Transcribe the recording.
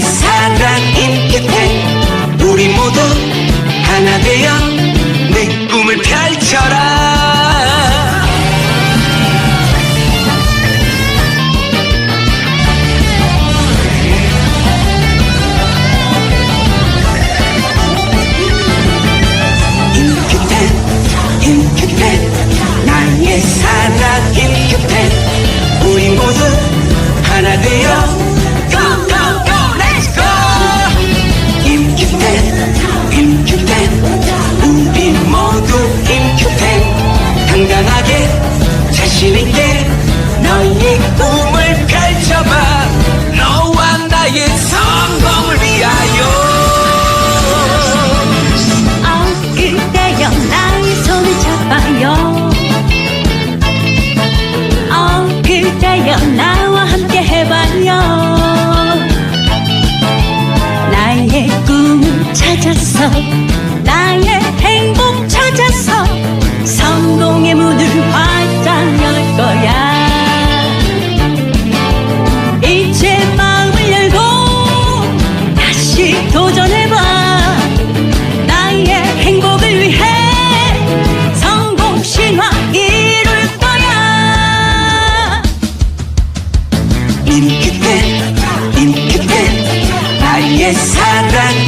사랑인 곁에 우리 모두 하나 되어 찾아서 나의 행복 찾아서 성공의 문을 활짝 열 거야. 이제 마음을 열고 다시 도전해봐. 나의 행복을 위해 성공 신화 이룰 거야. 이미 그때 이미 때 나의 사랑.